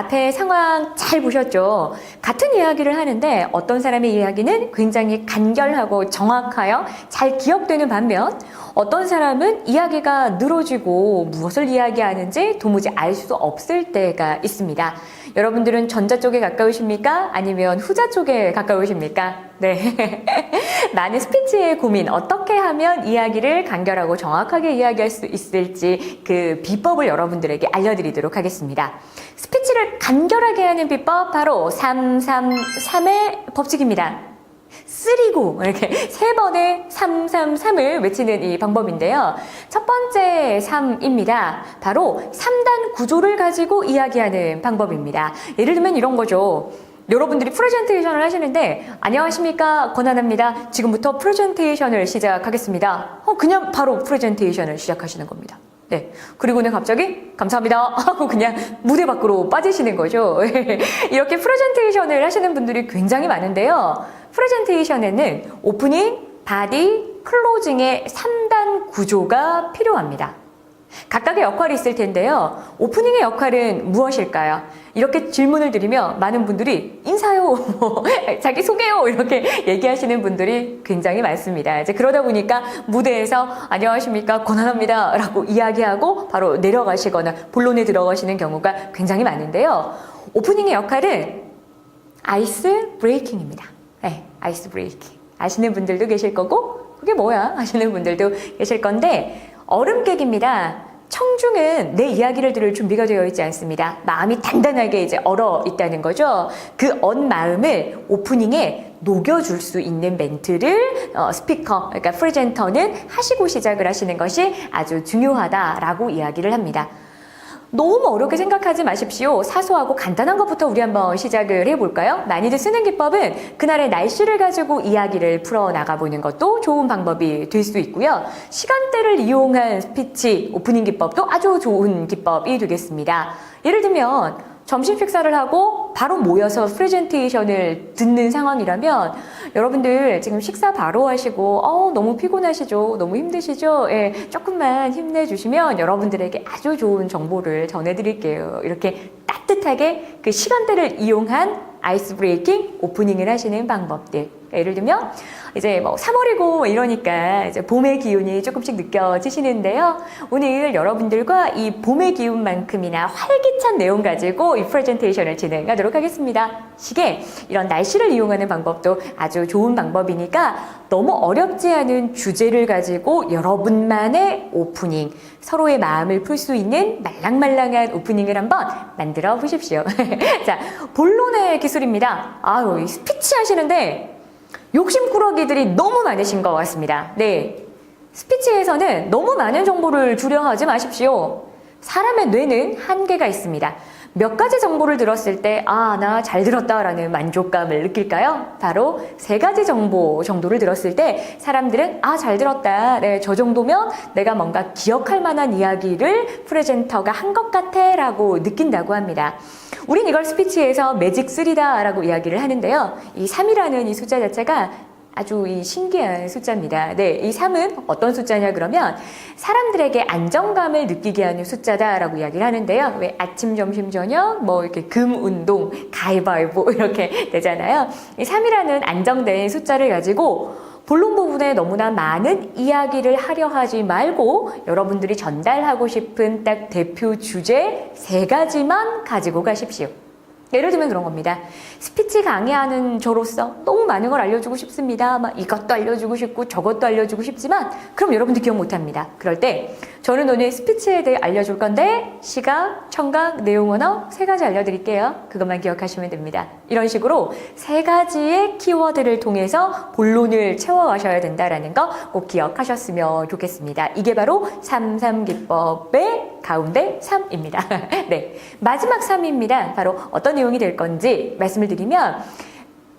앞에 상황 잘 보셨죠? 같은 이야기를 하는데 어떤 사람의 이야기는 굉장히 간결하고 정확하여 잘 기억되는 반면 어떤 사람은 이야기가 늘어지고 무엇을 이야기하는지 도무지 알 수 없을 때가 있습니다. 여러분들은 전자 쪽에 가까우십니까? 아니면 후자 쪽에 가까우십니까? 네. 많은 스피치의 고민, 어떻게 하면 이야기를 간결하고 정확하게 이야기할 수 있을지 그 비법을 여러분들에게 알려드리도록 하겠습니다. 스피치 를 간결하게 하는 비법, 바로 333의 법칙입니다. 쓰리고 이렇게 세 번의 333을 외치는 이 방법인데요. 첫 번째 3입니다. 바로 3단 구조를 가지고 이야기하는 방법입니다. 예를 들면 이런 거죠. 여러분들이 프레젠테이션을 하시는데 안녕하십니까 권한합니다. 지금부터 프레젠테이션을 시작하겠습니다. 어, 그냥 바로 프레젠테이션을 시작하시는 겁니다. 네. 그리고는 갑자기 감사합니다 하고 그냥 무대 밖으로 빠지시는 거죠. 이렇게 프레젠테이션을 하시는 분들이 굉장히 많은데요. 프레젠테이션에는 오프닝, 바디, 클로징의 3단 구조가 필요합니다. 각각의 역할이 있을 텐데요. 오프닝의 역할은 무엇일까요? 이렇게 질문을 드리면 많은 분들이 인사요, 뭐, 자기 소개요, 이렇게 얘기하시는 분들이 굉장히 많습니다. 이제 그러다 보니까 무대에서 안녕하십니까, 권한합니다. 라고 이야기하고 바로 내려가시거나 본론에 들어가시는 경우가 굉장히 많은데요. 오프닝의 역할은 아이스 브레이킹입니다. 네, 아이스 브레이킹. 아시는 분들도 계실 거고, 그게 뭐야? 하시는 분들도 계실 건데, 얼음 깨기입니다. 청중은 내 이야기를 들을 준비가 되어 있지 않습니다. 마음이 단단하게 이제 얼어 있다는 거죠. 그 언 마음을 오프닝에 녹여줄 수 있는 멘트를 어, 스피커, 그러니까 프레젠터는 하시고 시작을 하시는 것이 아주 중요하다라고 이야기를 합니다. 너무 어렵게 생각하지 마십시오. 사소하고 간단한 것부터 우리 한번 시작을 해볼까요? 많이들 쓰는 기법은 그날의 날씨를 가지고 이야기를 풀어 나가 보는 것도 좋은 방법이 될 수 있고요. 시간대를 이용한 스피치 오프닝 기법도 아주 좋은 기법이 되겠습니다. 예를 들면 점심 식사를 하고 바로 모여서 프레젠테이션을 듣는 상황이라면 여러분들 지금 식사 바로 하시고 어, 너무 피곤하시죠? 너무 힘드시죠? 예, 조금만 힘내주시면 여러분들에게 아주 좋은 정보를 전해드릴게요. 이렇게 따뜻하게 그 시간대를 이용한 아이스 브레이킹 오프닝을 하시는 방법들. 그러니까 예를 들면 이제 뭐 3월이고 이러니까 이제 봄의 기운이 조금씩 느껴지시는데요. 오늘 여러분들과 이 봄의 기운만큼이나 활기찬 내용 가지고 이 프레젠테이션을 진행하도록 하겠습니다. 시계 이런 날씨를 이용하는 방법도 아주 좋은 방법이니까 너무 어렵지 않은 주제를 가지고 여러분만의 오프닝, 서로의 마음을 풀 수 있는 말랑말랑한 오프닝을 한번 만들어 보십시오. 자, 본론의 기술입니다. 아유, 이 스피치 하시는데 욕심꾸러기들이 너무 많으신 것 같습니다. 네. 스피치에서는 너무 많은 정보를 두려워하지 마십시오. 사람의 뇌는 한계가 있습니다. 몇 가지 정보를 들었을 때, 아, 나 잘 들었다라는 만족감을 느낄까요? 바로 세 가지 정보 정도를 들었을 때 사람들은, 아, 잘 들었다. 네, 저 정도면 내가 뭔가 기억할 만한 이야기를 프레젠터가 한 것 같아 라고 느낀다고 합니다. 우린 이걸 스피치에서 매직 3다 라고 이야기를 하는데요. 이 3이라는 이 숫자 자체가 아주 이 신기한 숫자입니다. 네, 이 3은 어떤 숫자냐 그러면 사람들에게 안정감을 느끼게 하는 숫자다라고 이야기를 하는데요. 왜 아침, 점심, 저녁 뭐 이렇게 금 운동, 가위바위보 이렇게 되잖아요. 이 3이라는 안정된 숫자를 가지고 본론 부분에 너무나 많은 이야기를 하려 하지 말고 여러분들이 전달하고 싶은 딱 대표 주제 세 가지만 가지고 가십시오. 예를 들면 그런 겁니다. 스피치 강의하는 저로서 너무 많은 걸 알려주고 싶습니다. 막 이것도 알려주고 싶고 저것도 알려주고 싶지만 그럼 여러분들 기억 못 합니다. 그럴 때 저는 오늘 스피치에 대해 알려줄 건데 시각, 청각, 내용 언어 세 가지 알려드릴게요. 그것만 기억하시면 됩니다. 이런 식으로 세 가지의 키워드를 통해서 본론을 채워가셔야 된다라는 거 꼭 기억하셨으면 좋겠습니다. 이게 바로 33기법의 가운데 3입니다. 네. 마지막 3입니다. 바로 어떤 내용이 될 건지 말씀을 드리면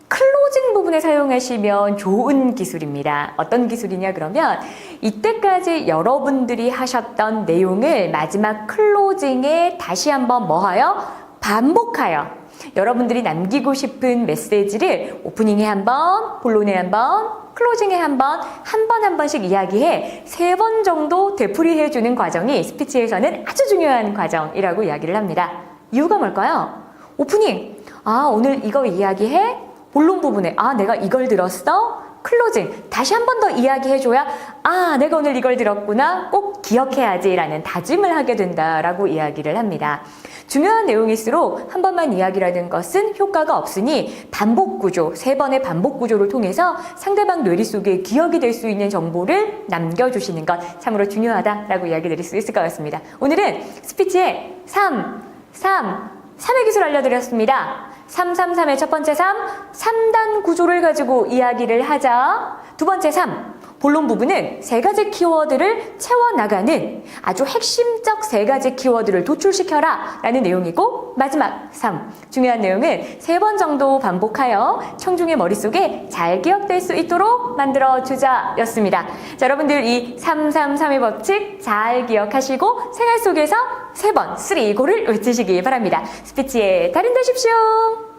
클로징 부분에 사용하시면 좋은 기술입니다. 어떤 기술이냐 그러면 이때까지 여러분들이 하셨던 내용을 마지막 클로징에 다시 한번 뭐하여 반복하여 여러분들이 남기고 싶은 메시지를 오프닝에 한 번, 본론에 한 번, 클로징에 한 번, 한 번 한 번씩 이야기해 세 번 정도 되풀이해 주는 과정이 스피치에서는 아주 중요한 과정이라고 이야기를 합니다. 이유가 뭘까요? 오프닝. 아, 오늘 이거 이야기해? 본론 부분에. 아, 내가 이걸 들었어? 클로징. 다시 한 번 더 이야기해줘야, 아, 내가 오늘 이걸 들었구나. 꼭 기억해야지. 라는 다짐을 하게 된다라고 이야기를 합니다. 중요한 내용일수록 한 번만 이야기라는 것은 효과가 없으니 반복 구조, 세 번의 반복 구조를 통해서 상대방 뇌리 속에 기억이 될 수 있는 정보를 남겨주시는 것 참으로 중요하다라고 이야기 드릴 수 있을 것 같습니다. 오늘은 스피치의 3, 3, 3의 기술 알려드렸습니다. 333의 첫 번째 3, 3단 구조를 가지고 이야기를 하자. 두 번째 3, 본론 부분은 세 가지 키워드를 채워나가는 아주 핵심적 세 가지 키워드를 도출시켜라 라는 내용이고 마지막 3, 중요한 내용은 세 번 정도 반복하여 청중의 머릿속에 잘 기억될 수 있도록 만들어주자 였습니다. 자, 여러분들 이 333의 법칙 잘 기억하시고 생활 속에서 세 번, 3, 고를 외치시기 바랍니다. 스피치의 달인 되십시오.